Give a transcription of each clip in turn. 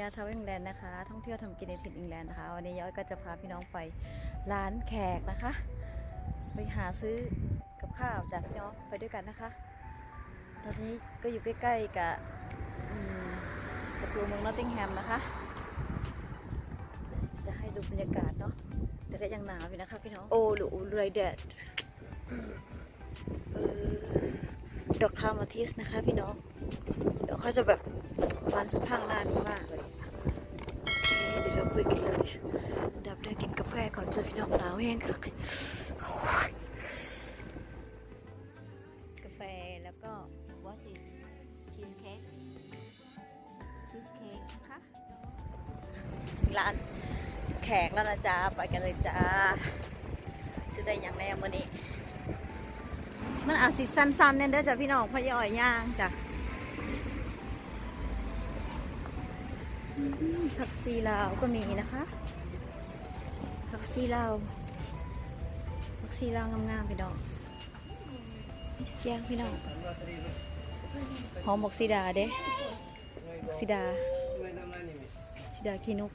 ญาทาวอิงแลนด์นะคะ ท่องเที่ยวทำกินในถิ่นอิงแลนด์นะคะ วันนี้ย้อยก็จะพาพี่น้องไปร้านแขกนะคะ ไปหาซื้อกับข้าวจากพี่น้องไปด้วยกันนะคะ ตอนนี้ก็อยู่ใกล้ๆกับประตูเมืองนอตติงแฮมนะคะ จะให้ดูบรรยากาศเนาะ แต่ก็ยังหนาวอยู่นะคะพี่น้อง โอ้หรูไรแดดเออ ดอกคามาทิสนะคะ พี่น้อง เดี๋ยวเขาจะแบบบานสะพังหน้านี้มากเลยโอเคเดี๋ยวเราคุยกันเลยอันดับแรกกินกาแฟก่อนจอพี่น้องหนาวแห้งค่ะกาแฟแล้วก็ what is cheese cake cheese cake นะคะถึงร้านแขกแล้วนะจ๊ะไปกันเลยจ้าจะได้อย่างแน่วันนี้ มันอาจสิสั้นๆเนี่ยเด้อจ้ะพี่น้องพะยอยย่างจ้ะผักซีลาวก็มีนะคะผักซีลาวผักซีลาวงามๆพี่น้องนี่ทุกย่างพี่น้องหอมบอกซีดาเด้บอกซีดาซีดาขี้นก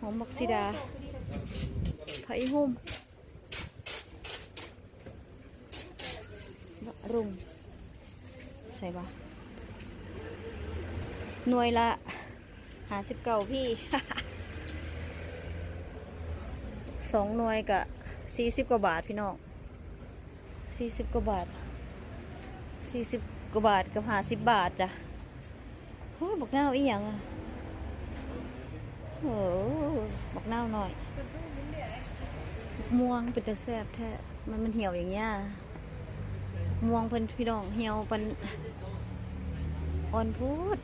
หอมบอกซีดา ไผ่หุ่มบะรุงใส่ปะหน่วยละหาสิบเก่าพี่สองหน่วยกะสี่สิบกว่าบาทพี่น้องสี่สิบกว่าบาทสี่สิบกว่าบาทกับหาสิบบาทจ้ะโอ้ยบอกเน่าอีหยังอะ โอ้บอกเน่าหน่อยม่วงเป็นตะแซบแท้ มันมันเหี่ยวอย่างเงี้ยม่วงเพิ่นพี่น้องเหี่ยวเพิ่นอ่อนพูด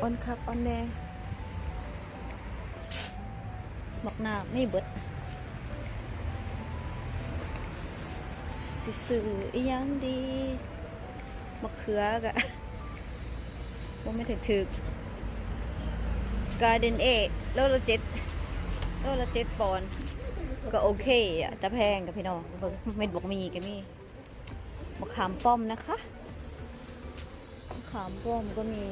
อ่อนคักอ่อนแดบักหน้าไม่เบิดสิซื้ออียังดีมะเขือกะว่าไม่ถึงถึก การ์เดนเอโลละเจ็ดโลละเจ็ดปอนด์ก็โอเคอะแต่แพงกับพี่น้องเม็ดบอกมีก็มีมะขามป้อมนะคะมะขามป้อมก็มี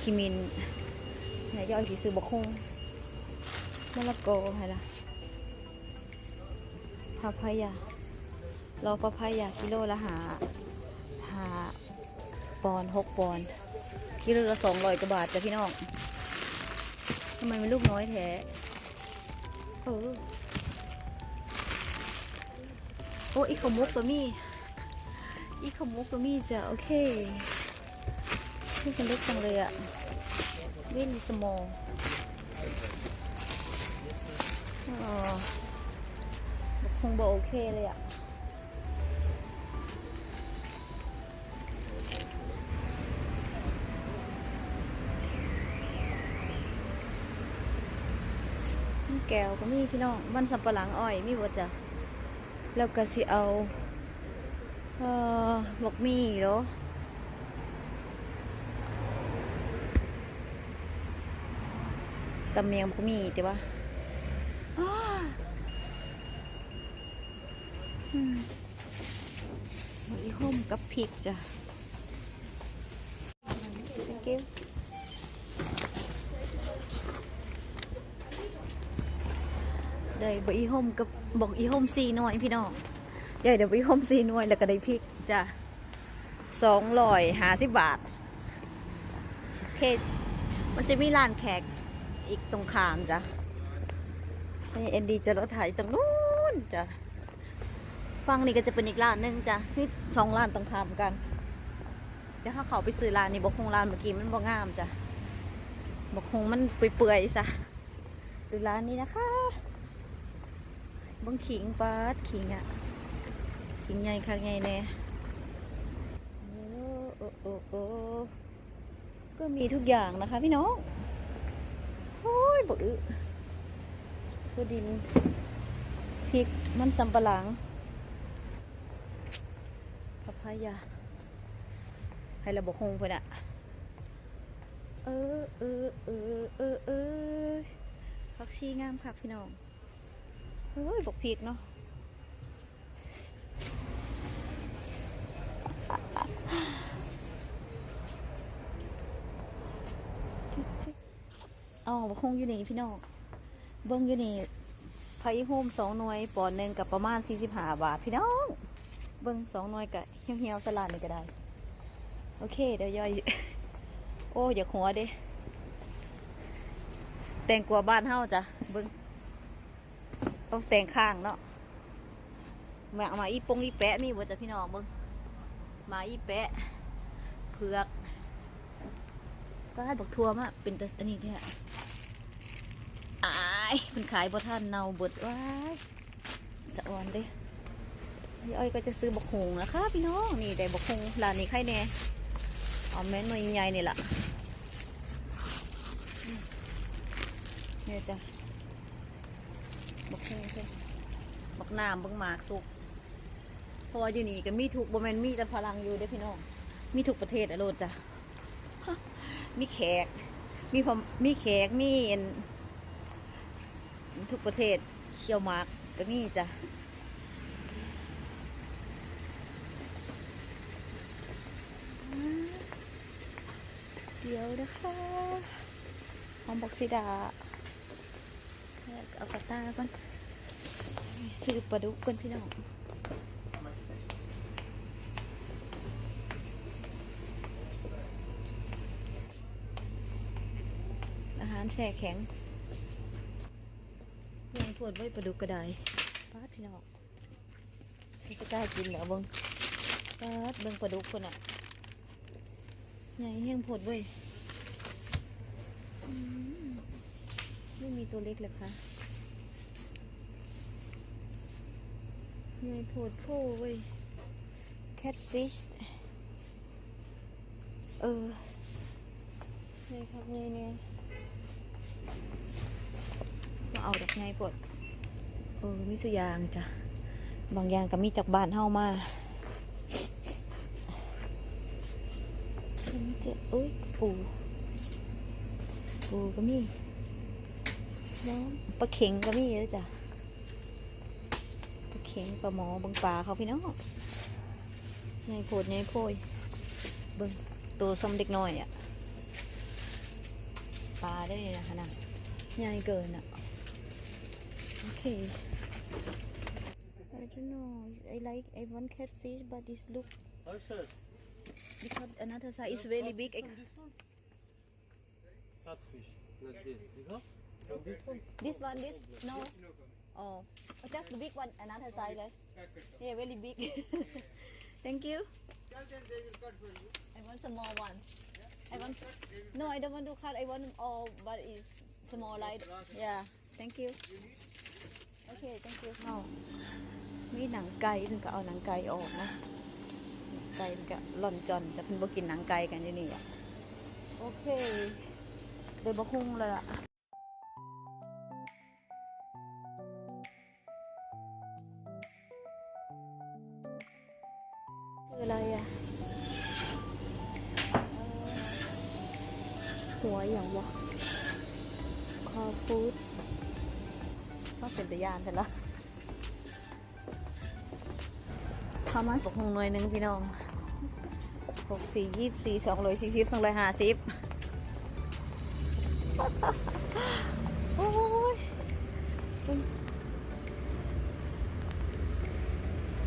คิมินนี่ยย่อยสีซื้อบกคงมะละกออะไรล่ะพาพายารอพาพายากิโลละหาหาปอนด์หกปอนด์กิโลละสองร้อยกว่าบาทจ้ะพี่น้องำไมมันลูกน้อยแท้เออโอ้อีขมุกก็มีอีขมุกก็มีจ้ะโอเคนี่เป็นเล็กจังเลยอะเว้นสมองอ๋อคงบอกโอเคเลยอะ แก้วก็มีพี่น้องมันสับปะหลังอ้อยมีหมดจ้ะแล้วก็สิเอาเอ่อบอกมีเหรอตำเมียงบอกมีแต่ว่าอ้าอืมเอาอีห่มกับพริกจ้ะ Thank you ได้บอีห่มกับบอกอีห่มสี่หน่วยพี่น้องใหญ่เดี๋ยวอีห่มสี่หน่วยแล้วก็ได้พริกจ้ะสองร้อยห้าสิบบาทโอเคมันจะมีร้านแขกอีกตรงขามจ้ะนี่เอ็นดีจะรถไถตรงนู้นจ้ะฟังนี่ก็จะเป็นอีกร้านหนึงจ้ะนี่สองร้านตรงขามกัน เดี๋ยวถ้าเขาไปซื้อร้านนี้บอกคงร้านเมื่อกี้มันบ่งามจ้ะบอกคงมันเปื่อยๆซะซื้อร้านนี้นะคะ บังขิงปาดขิงอะ ขิงใหญ่คักใหญ่แน่โอ้โอ้โอ้โอ้ก็มีทุกอย่างนะคะพี่น้อง โอ้ยบอกอึทั่วดินพริกมันสำปะหลังพะพายาให้ระบบคงเพื่อนอะเออเออเออเออเออผักชีงามคักพี่น้อง เฮ้ยบกผิดเนาะอ๋อคงอยู่นี่พี่น้องเบิ้งอยู่นี่พผ่โฮมสองหน่วยปอนหนึ่งกับประมาณสี่สิบห้าบาทพี่น้อง เบิ้งสองหน่วยกับเหี่ยวๆสลัดนี่ก็ได้ โอเค เดี๋ยวย่อย โอ้ อย่าหัวเด้ แตงกลัวบ้านเฮาจ้ะเบิ้ง ต้องแต่งข้างเนาะมามาอีปงอีแปะมีบ่จ้ะพี่น้องเบิ้งมาอีแปะเผือกบ้านบอกทัวมาเป็นแต่อันนี้แท้อายมันขายบ่ทันเนาเบิดว้ายสะออนเด้ยอ้อยก็จะซื้อบกฮงนะคะพี่น้องนี่ได้บกฮงร้านนี้ใครแน่เอาแม่นหน่วยใหญ่นี่ล่ะเนี่ยจ้ะบักฮงเพิ่น บักน้ำบักหมากสุกเพราะว่าอยู่นี่ก็มีถูกบ่แมนมีแต่พลังอยู่เด้อพี่น้องมีทุกประเทศอะโลดจ้ะมีแขก มีพมมีแขกมีอันทุกประเทศเคียวมากก็มีจ้ะเดี๋ยวนะคะหอมบอกซิดา เอากระตาก่อน ซื้อปลาดุกก่อนพี่น้องอาหารแช่แข็งยังปวดไว้ปลาดุกกระไดป้าพี่น้องพี่จะกล้ากินเหรอเบิ้งป้าเบิ้งปลาดุกคนอะใหญ่เฮียงปวดไว้ไม่มีตัวเล็กเลยค่ะ ใหญ่ปวดโพ่เว้ย catfish เออ นี่ครับนี่เนี่ยมาเอาดอกไงปวดเออมีสุยางจ้ะ บางอย่างก็มีจากบ้านเฮามาฉันจะเอ้ยปูปูก็มีน้องปลาเข็งก็มีแล้วจ้ะ ข็งปลาหมอเบังปลาเขาพี่น้องไงโพดไงโพยเบิ่งตัวสมเด็กน้อยอะปลาได้เลยนะคะน่ะใหญ่เกินอะ Okay. I don't know. I like I want catfish, but this look How size? because another size is very big. I, This one? Catfish, like this. You have? And this one? this one, this no. Oh, just the big one. Another size, right? Yeah, very big. Thank you. I want small one. I want. No, I don't want to cut. I want all, but it's small, right? Yeah. Thank you. Okay, thank you. เอามีหนังไก่เพิ่นก็เอาหนังไก่ออกนะไก่มันก็ร่อนจอนแต่เพิ่นบ่กินหนังไก่กันอยู่นี่อะโอเคเดี๋ยวบ่คุ้งแล้วล่ะ เป็นตะยานใช่ละ how much หกหน่วยหนึ่งพี่น้องหกสี่ยี่สี่สองร้อยสี่สิบสองร้อยห้าสิบโอ้ย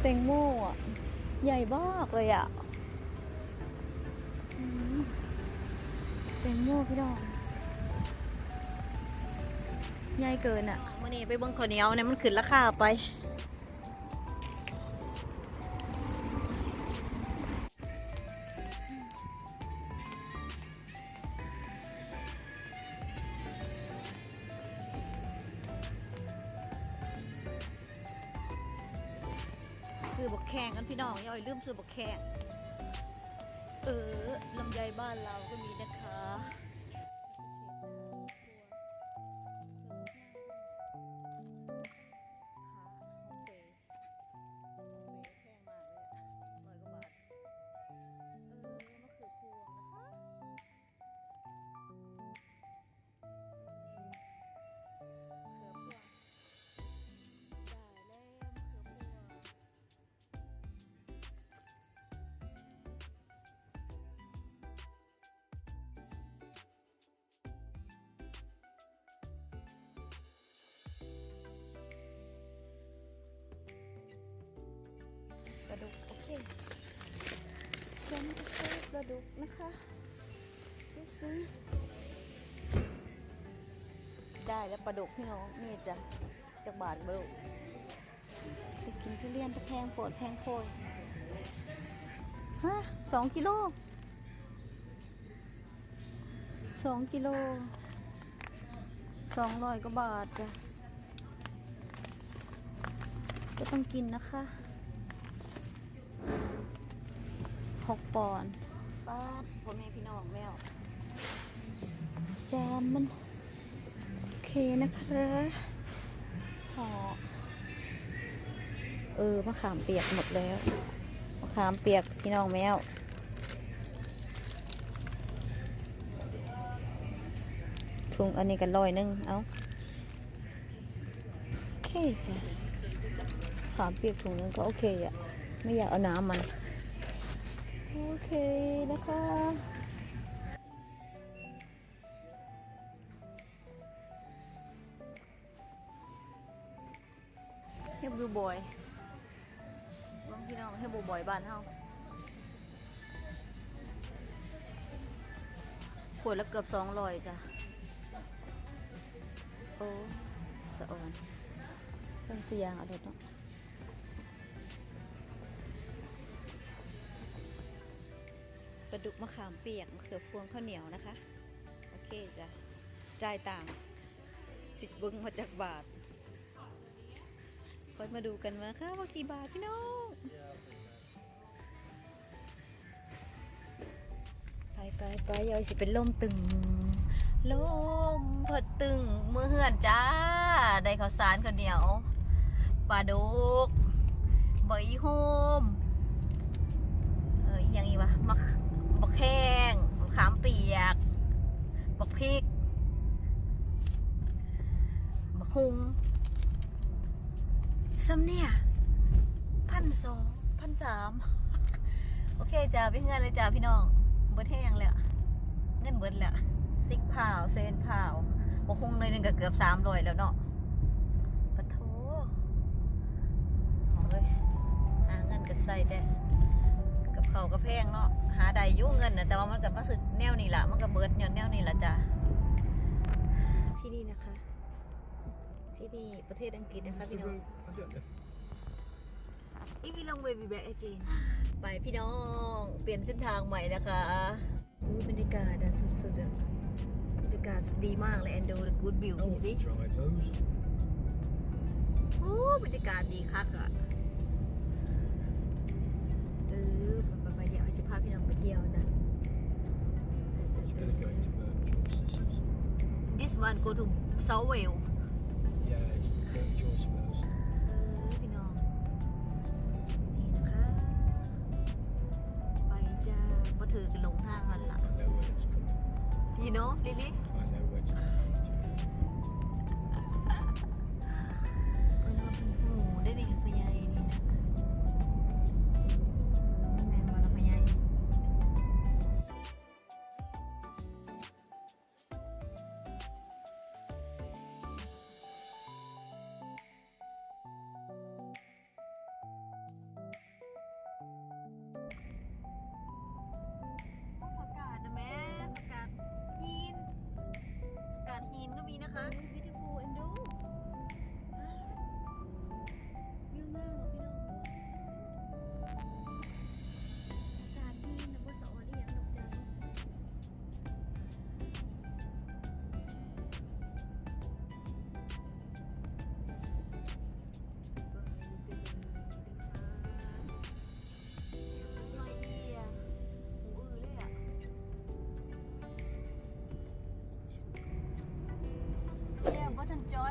เต็งโม่อะใหญ่มากเลยอะอืมเต็งโม่พี่น้องใหญ่เกินอะ มื่อนี้ไปเบิ่งข้าวเหนียวเนี่ยมันขึ้นราคาไป ซื้อบกแข่งกันพี่น้องอย่าอ้อยลืมซื้อบกแข่งเออลำไยบ้านเราก็มีนะคะ ดุกโอเคฉันจะซื้อปลาดุกนะคะ this one ได้แล้วปลาดุกพี่น้องนี่จ้ะจากบาทปลาดุกไปกินทุเรียนตะแพงโปวดแพงโคยฮะสองกิโลสองกิโลสองร้อยกว่าบาทจ้ะก็ต้องกินนะคะ หกปอนด์ป้าดพ่อแม่พี่น้องแมวแซมมันโอเคนะคะห่อเออมะขามเปียกหมดแล้วมะขามเปียกพี่น้องแมวถุงอันนี้กันลอยหนึงเอาโอเคจ้ะขามเปียกถุงนึงก็โอเคอะไม่อยากเอาน้ำมัน โอเคนะคะเฮบูบอยน้องพี่น้องเฮบูบอยบ้านเฮาขวดละเกือบสองร้อยจ้ะ โอ้สะออนเป็นสียางอะไรเนาะ ลาดุกมะขามเปียกมะเขือพวงข้าวเหนียวนะคะ โอเคจ้ะจ่ายต่างสิบเบึงมาจากบาทคอยมาดูกันว่าค่ะว่ากี่บาทพี่น้องไปไปไปยอยสิเป็นลมตึงลมพดตึงมือเหือนจ้า ได้ข้าวสารข้าวเหนียวปลาดุกใบโฮมเอออย่างอีวะมะบัก แข้งมะขามเปียกบักพริกบักฮุงซ้ำเนี่ยพันสองพันสามโอเคจ้าพี่เงินเลยจ้าพี่น้อง เบิดแห้งแล้วเงินเบิดแล้วซิกพาวเซนพาวบกคงเลยหนึ่งก็เกือบสามร้อยแล้วเนาะปะโถเอาเลยหาเงินก็ใส่แต่ เขาวก็แพงเนาะหาได้อยุ่งเงินนะแต่ว่ามันก็มาสึกแนวนี้แหละมันก็เบิดย้อนแนวนี้แหละจ้าที่นี่นะคะ ที่นี่ประเทศอังกฤษนะคะพี่น้อง I don't know. อีวีลองเวบีแบ็กเกนไปพี่น้องเปลี่ยนเส้นทางใหม่นะคะอู้บรรยากาศอะสุดๆอะบรรยากาศดีมากเลยแอนโดกูดวิว I เห็น want สิ to try those. โอ้บรรยากาศดีคักอะเออ สิพาพี่น้องไปเที่ยวจ้ะ It's going to go into Burnt Joyce. This is. this one go to South Wales Yeah, it's Burnt น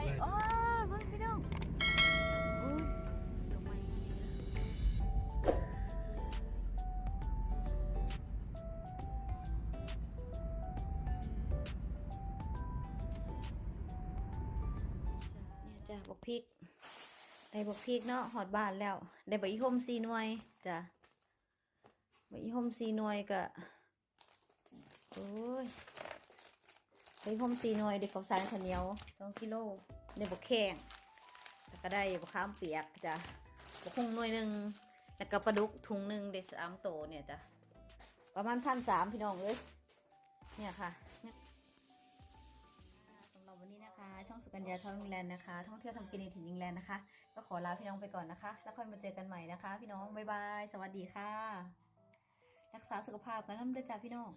บ่ทันจอยอ้อเบิ่งพี่น้องโอ้ยดอกไม้เนี่ยจ้ะบอกพริกได้บอกพริกเนาะหอดบ้านแล้ว ได้บอกอีโฮมซีหน่วยจ้ะบอกอีโฮมซีหน่วยกะโอ้ยได้อีโฮมซีหน่วยได้ข้าสารข้าวเหนียวสองกิโล ได้บกแข้งแล้วก็ได้บกข้ามเปียกจ้ะบกคงหน่วยหนึ่งแล้วก็ปลาดุกถุงหนึ่งเด็ดสามโตเนี่ยจ้ะประมาณพันสามพี่น้องเอ้ยเนี่ยค่ะสำหรับวันนี้นะคะ ช่องสุกัญญาท่องอิงแลนด์นะคะ ท่องเที่ยวทำกินในถิ่นอิงแลนด์นะคะ ก็ขอลาพี่น้องไปก่อนนะคะ แล้วค่อยมาเจอกันใหม่นะคะ พี่น้องบ๊ายบาย สวัสดีค่ะ รักษาสุขภาพกันน้ำด้วยจ้าพี่น้อง